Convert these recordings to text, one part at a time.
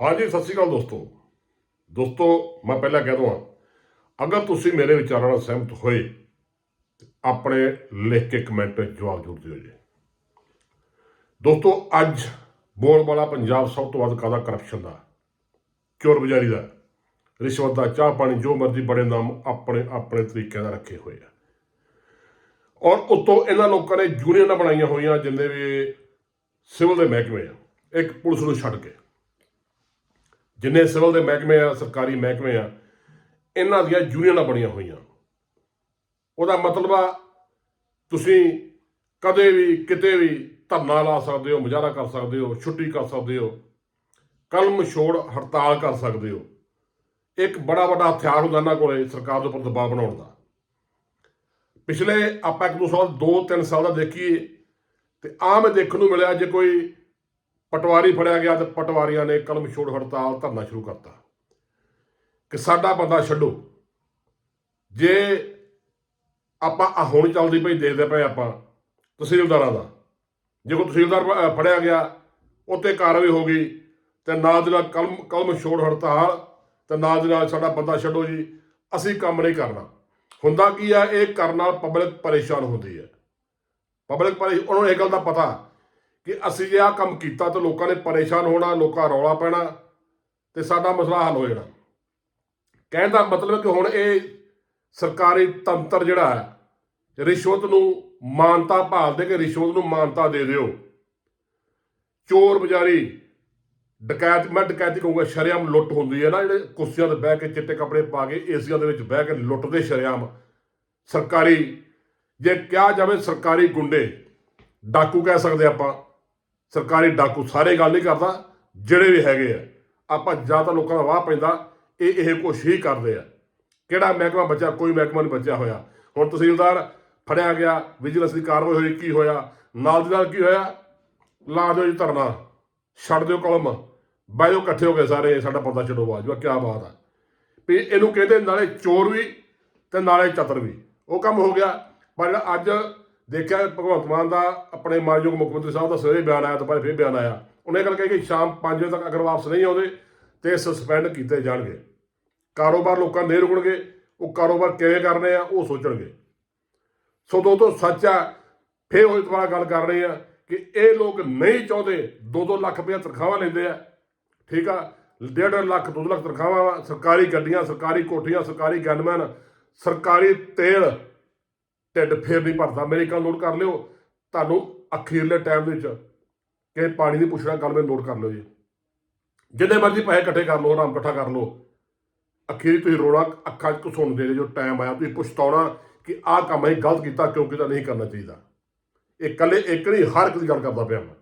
ਹਾਂਜੀ, ਸਤਿ ਸ਼੍ਰੀ ਅਕਾਲ ਦੋਸਤੋ। ਦੋਸਤੋ, ਮੈਂ ਪਹਿਲਾਂ ਕਹਿ ਦਵਾਂ, ਅਗਰ ਤੁਸੀਂ ਮੇਰੇ ਵਿਚਾਰਾਂ ਨਾਲ ਸਹਿਮਤ ਹੋਏ ਆਪਣੇ ਲਿਖ ਕੇ ਕਮੈਂਟ ਵਿੱਚ ਜਵਾਬ ਜ਼ਰੂਰ ਦਿਓ ਜੀ। ਦੋਸਤੋ, ਅੱਜ ਬੋਲ ਵਾਲਾ ਪੰਜਾਬ ਸਭ ਤੋਂ ਵੱਧ ਕਾਦਾ ਕਰਪਸ਼ਨ ਦਾ? ਚੋਰ ਬਜ਼ਾਰੀ ਦਾ? ਰਿਸ਼ਵਤ ਦਾ, ਚਾਹ ਪਾਣੀ, ਜੋ ਮਰਜ਼ੀ ਬੜੇ ਨਾਮ ਆਪਣੇ ਆਪਣੇ ਤਰੀਕੇ ਨਾਲ ਰੱਖੇ ਹੋਏ ਆ। ਔਰ ਉਤੋਂ ਇਹਨਾਂ ਲੋਕਾਂ ਨੇ ਯੂਨੀਅਨਾਂ ਬਣਾਈਆਂ ਹੋਈਆਂ, ਜਿੰਨੇ ਵੀ ਸਿਵਲ ਦੇ ਮਹਿਕਮੇ ਆ, ਇੱਕ ਪੁਲਿਸ ਨੂੰ ਛੱਡ ਕੇ। ਜਿੰਨੇ ਸਿਵਲ ਦੇ ਮਹਿਕਮੇ ਆ, ਸਰਕਾਰੀ ਮਹਿਕਮੇ ਆ, ਇਹਨਾਂ ਦੀਆਂ ਯੂਨੀਅਨਾਂ ਬਣੀਆਂ ਹੋਈਆਂ। ਉਹਦਾ ਮਤਲਬ ਆ, ਤੁਸੀਂ ਕਦੇ ਵੀ, ਕਿਤੇ ਵੀ ਧਰਨਾ ਲਾ ਸਕਦੇ ਹੋ, ਮੁਜ਼ਾਹਰਾ ਕਰ ਸਕਦੇ ਹੋ, ਛੁੱਟੀ ਕਰ ਸਕਦੇ ਹੋ, ਕਲਮ ਛੋੜ ਹੜਤਾਲ ਕਰ ਸਕਦੇ ਹੋ। ਇੱਕ ਬੜਾ ਵੱਡਾ ਹਥਿਆਰ ਹੁੰਦਾ ਇਹਨਾਂ ਕੋਲੇ ਸਰਕਾਰ ਦੇ ਉੱਪਰ ਦਬਾਅ ਬਣਾਉਣ ਦਾ। ਪਿਛਲੇ ਆਪਾਂ ਇੱਕ ਦੋ ਸਾਲ, ਦੋ ਤਿੰਨ ਸਾਲ ਦਾ ਦੇਖੀਏ, ਤੇ ਆਮ ਇਹ ਦੇਖਣ ਨੂੰ ਮਿਲਿਆ ਜੇ ਕੋਈ ਪਟਵਾਰੀ ਫੜਿਆ ਗਿਆ ਤੇ ਪਟਵਾਰੀਆਂ ਨੇ ਕਲਮ ਛੋੜ ਹੜਤਾਲ ਧਰਨਾ ਸ਼ੁਰੂ ਕਰਤਾ। ਕਿ ਸਾਡਾ ਬੰਦਾ ਛੱਡੋ। ਜੇ ਆਪਾਂ ਹੁਣ ਚੱਲਦੀ ਪਈ ਦੇਖਦੇ ਪਏ ਆਪਾਂ ਤਹਿਸੀਲਦਾਰਾਂ ਦਾ। ਜੇ ਕੋਈ ਤਹਿਸੀਲਦਾਰ ਫੜਿਆ ਗਿਆ ਉੱਤੇ ਕਾਰਵਾਈ ਹੋ ਗਈ ਤੇ ਨਾਲ ਦੀ ਨਾਲ ਕਲਮ ਕਲਮ ਛੋੜ ਹੜਤਾਲ ਤੇ ਨਾਲ ਦੀ ਨਾਲ ਸਾਡਾ ਬੰਦਾ ਛੱਡੋ ਜੀ। ਅਸੀਂ ਕੰਮ ਨਹੀਂ ਕਰਨਾ। ਹੁੰਦਾ ਕੀ ਆ, ਇਹ ਕਰਨ ਨਾਲ ਪਬਲਿਕ ਪਰੇਸ਼ਾਨ ਹੁੰਦੀ ਹੈ। ਪਬਲਿਕ ਪਰੇਸ਼ਾਨ ਉਹਨਾਂ ਨੂੰ ਇਹ ਗੱਲ ਦਾ ਪਤਾ ਕਿ ਅਸੀਂ ਜੇ ਆਹ ਕੰਮ ਕੀਤਾ ਤਾਂ ਲੋਕਾਂ ਨੇ ਪਰੇਸ਼ਾਨ ਹੋਣਾ, ਲੋਕਾਂ ਰੌਲਾ ਪੈਣਾ ਤੇ ਸਾਡਾ ਮਸਲਾ ਹੱਲ ਹੋ ਜਾਣਾ। ਕਹਿਣ ਦਾ ਮਤਲਬ ਕਿ ਹੁਣ ਇਹ ਸਰਕਾਰੀ ਤੰਤਰ ਜਿਹੜਾ ਹੈ, ਰਿਸ਼ਵਤ ਨੂੰ ਮਾਨਤਾ ਭਾਲਦੇ ਕਿ ਰਿਸ਼ਵਤ ਨੂੰ ਮਾਨਤਾ ਦੇ ਦਿਓ। ਚੋਰ ਬਜ਼ਾਰੀ ਡਕੈਤ, ਮੈਂ ਡਕੈਤੀ ਕਹੂੰਗਾ, ਸ਼ਰੇਆਮ ਲੁੱਟ ਹੁੰਦੀ ਹੈ ਨਾ, ਜਿਹੜੇ ਕੁਰਸੀਆਂ ਤੇ ਬਹਿ ਕੇ ਚਿੱਟੇ ਕੱਪੜੇ ਪਾ ਕੇ ਏਸੀਆਂ ਦੇ ਵਿੱਚ ਬਹਿ ਕੇ ਲੁੱਟਦੇ ਸ਼ਰੇਆਮ। ਸਰਕਾਰੀ, ਜੇ ਕਿਹਾ ਜਾਵੇ ਸਰਕਾਰੀ ਗੁੰਡੇ, ਡਾਕੂ ਕਹਿ ਸਕਦੇ ਆਪਾਂ। ਸਰਕਾਰੀ ਡਾਕੂ ਸਾਰੇ ਗੱਲ ਨਹੀਂ ਕਰਦਾ, ਜਿਹੜੇ ਵੀ ਹੈਗੇ ਆ। ਆਪਾਂ ਜ਼ਿਆਦਾ ਲੋਕਾਂ ਦਾ ਵਾਹ ਪੈਂਦਾ, ਇਹ ਇਹ ਕੁਛ ਹੀ ਕਰਦੇ ਆ। ਕਿਹੜਾ ਮਹਿਕਮਾ ਬਚਿਆ, ਕੋਈ ਮਹਿਕਮਾ ਨਹੀਂ ਬਚਿਆ ਹੋਇਆ। ਹੁਣ ਤਹਿਸੀਲਦਾਰ ਫੜਿਆ ਗਿਆ, ਵਿਜੀਲੈਂਸ ਦੀ ਕਾਰਵਾਈ ਹੋਈ, ਕੀ ਹੋਇਆ? ਨਾਲ ਦੀ ਨਾਲ ਕੀ ਹੋਇਆ? ਲਾ ਦਿਓ ਜੀ ਧਰਨਾ, ਛੱਡ ਦਿਓ ਕਲਮ ਬਹਿ ਜਾਓ ਇਕੱਠੇ ਹੋ ਗਏ ਸਾਰੇ, ਸਾਡਾ ਪਤਾ ਛੱਡੋ ਬਾਜਵਾ ਕੀ ਬਾਤ ਆ। ਵੀ ਇਹਨੂੰ ਕਹਿੰਦੇ ਨਾਲੇ ਚੋਰ ਵੀ ਤੇ ਨਾਲੇ ਚਤਰ ਵੀ। ਉਹ ਕੰਮ ਹੋ ਗਿਆ। ਪਰ ਜਿਹੜਾ ਅੱਜ ਦੇਖਿਆ ਭਗਵੰਤ ਮਾਨ ਦਾ ਆਪਣੇ ਮਾਨਯੋਗ ਮੁੱਖ ਮੰਤਰੀ ਸਾਹਿਬ ਦਾ ਸਵੇਰੇ ਬਿਆਨ ਆਇਆ, ਦੁਪਹਿਰ ਫਿਰ ਬਿਆਨ ਆਇਆ। ਉਹਨੇ ਗੱਲ ਕਹੀ ਕਿ ਸ਼ਾਮ 5 ਵਜੇ ਤੱਕ ਅਗਰ ਵਾਪਸ ਨਹੀਂ ਆਉਂਦੇ, ਤੇ ਸਸਪੈਂਡ ਕੀਤੇ ਜਾਣਗੇ। ਕਾਰੋਬਾਰ ਲੋਕਾਂ ਦੇ ਰੁਕਣਗੇ, ਉਹ ਕਾਰੋਬਾਰ ਕਿਵੇਂ ਕਰਨੇ ਆ, ਉਹ ਸੋਚਣਗੇ। ਸੋ ਦੋਸਤੋ, ਸੱਚ ਆ, ਫੇਰ ਉਹ ਦੁਬਾਰਾ ਗੱਲ ਕਰ ਰਹੇ ਆ ਕਿ ਇਹ ਲੋਕ ਨਹੀਂ ਚਾਹੁੰਦੇ 2-2 ਲੱਖ ਰੁਪਏ ਤਨਖਾਹਾਂ ਲੈਂਦੇ ਆ। ਠੀਕ ਆ 1.5 ਲੱਖ 2 ਲੱਖ ਤਨਖਾਹਾਂ ਵਾ, ਸਰਕਾਰੀ ਗੱਡੀਆਂ, ਸਰਕਾਰੀ ਕੋਠੀਆਂ, ਸਰਕਾਰੀ ਗਨਮੈਨ, ਸਰਕਾਰੀ ਤੇਲ ਢਿੱਡ ਫੇਰ ਨਹੀਂ ਭਰਦਾ। ਮੇਰੀ ਗੱਲ ਨੋਟ ਕਰ ਲਿਓ। ਤੁਹਾਨੂੰ ਅਖੀਰਲੇ ਟਾਈਮ ਦੇ ਵਿੱਚ ਕਿ ਪਾਣੀ ਦੀ ਪੁੱਛਣਾ ਗੱਲ ਮੈਂ ਨੋਟ ਕਰ ਲਿਓ ਜੀ। ਜਿੰਨੇ ਮਰਜ਼ੀ ਪੈਸੇ ਇਕੱਠੇ ਕਰ ਲਓ, ਆਰਾਮ ਇਕੱਠਾ ਕਰ ਲਓ। ਅਖੀਰ ਤੁਸੀਂ ਰੋਣਾ, ਅੱਖਾਂ 'ਚ ਘਸੁਣ ਦੇ ਜੋ ਟਾਈਮ ਆਇਆ, ਤੁਸੀਂ ਪਛਤਾਉਣਾ ਕਿ ਆਹ ਕੰਮ ਅਸੀਂ ਗਲਤ ਕੀਤਾ ਕਿਉਂਕਿ ਤਾਂ ਨਹੀਂ ਕਰਨਾ ਚਾਹੀਦਾ। ਇਹ ਇਕੱਲੇ ਇੱਕ ਨਹੀਂ, ਹਰ ਇੱਕ ਦੀ ਗੱਲ ਕਰਦਾ ਪਿਆ ਮੈਂ।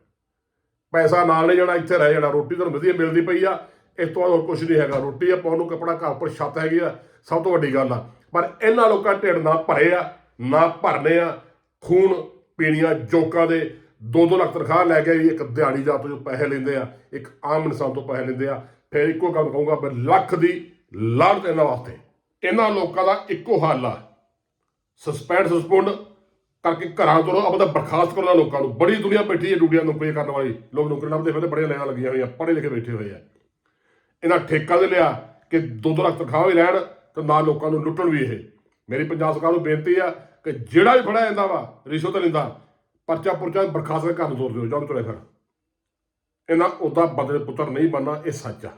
ਪੈਸਾ ਨਾਲ ਨਹੀਂ ਜਾਣਾ, ਇੱਥੇ ਰਹਿ ਜਾਣਾ। ਰੋਟੀ ਤੁਹਾਨੂੰ ਵਧੀਆ ਮਿਲਦੀ ਪਈ ਆ। ਇਸ ਤੋਂ ਬਾਅਦ ਹੋਰ ਕੁਝ ਨਹੀਂ ਹੈਗਾ। ਰੋਟੀ ਆ ਪਾਉਣ ਨੂੰ ਕੱਪੜਾ ਘਰ ਉੱਪਰ ਛੱਤ ਹੈਗੀ ਆ। ਸਭ ਤੋਂ ਵੱਡੀ ਗੱਲ ਆ। ਪਰ ਇਹਨਾਂ ਲੋਕਾਂ ਢਿੱਡ ਨਾ ਭਰੇ ਆ। ਨਾ ਭਰਨੇ ਆ। ਖੂਨ ਪੀਣੀਆਂ ਜੋਕਾਂ ਦੇ 2-2 ਲੱਖ ਤਨਖਾਹ ਲੈ ਕੇ ਵੀ ਇੱਕ ਦਿਹਾੜੀ ਦਾ ਤੋਂ ਜੋ ਪੈਸੇ ਲੈਂਦੇ ਆ, ਇੱਕ ਆਮ ਇਨਸਾਨ ਤੋਂ ਪੈਸੇ ਲੈਂਦੇ ਆ। ਫਿਰ ਇੱਕੋ ਕੰਮ ਕਹੂੰਗਾ ਮੈਂ ਲੱਖ ਦੀ ਲਾਹਨਤ ਇਹਨਾਂ ਵਾਸਤੇ। ਇਹਨਾਂ ਲੋਕਾਂ ਦਾ ਇੱਕੋ ਹੱਲ ਆ। ਸਸਪੈਂਡ ਸਸਪੈਂਡ ਕਰਕੇ ਘਰਾਂ ਤੋਂ ਆਪਦਾ ਬਰਖਾਸਤ ਕਰਨਾ ਲੋਕਾਂ ਨੂੰ। ਬੜੀ ਦੁਨੀਆ ਬੈਠੀ ਹੈ ਡੂਡੀਆਂ ਨੌਕਰੀਆਂ ਕਰਨ ਵਾਲੀ। ਲੋਕ ਨੌਕਰੀ ਲੱਭਦੇ ਫਿਰਦੇ, ਬੜੀਆਂ ਲਾਈਨਾਂ ਲੱਗੀਆਂ ਹੋਈਆਂ, ਪੜ੍ਹੇ ਲਿਖੇ ਬੈਠੇ ਹੋਏ ਆ। ਇਹਨਾਂ ਠੇਕਾ ਦੇ ਲਿਆ ਕਿ ਦੋ ਦੋ ਲੱਖ ਤਨਖਾਹ ਵੀ ਲੈਣ ਤੇ ਨਾਲ ਲੋਕਾਂ ਨੂੰ ਲੁੱਟਣ ਵੀ ਇਹ। ਮੇਰੀ ਪੰਜਾਬ ਸਰਕਾਰ ਨੂੰ ਬੇਨਤੀ ਆ ਕਿ ਜਿਹੜਾ ਵੀ ਫੜਿਆ ਜਾਂਦਾ ਵਾ, ਰਿਸ਼ਵਤ ਲੈਂਦਾ, ਪਰਚਾ ਪੁਰਚਾ ਬਰਖਾਸਤ ਦੇ ਘਰ ਨੂੰ ਤੋਰ ਦਿਓ ਜਾਂ ਤੁਰੇ ਫਿਰ ਇਹਨਾਂ ਉਹਦਾ ਬਦਲੇ ਪੁੱਤਰ ਨਹੀਂ ਬਣਨਾ, ਇਹ ਸੱਚ ਆ।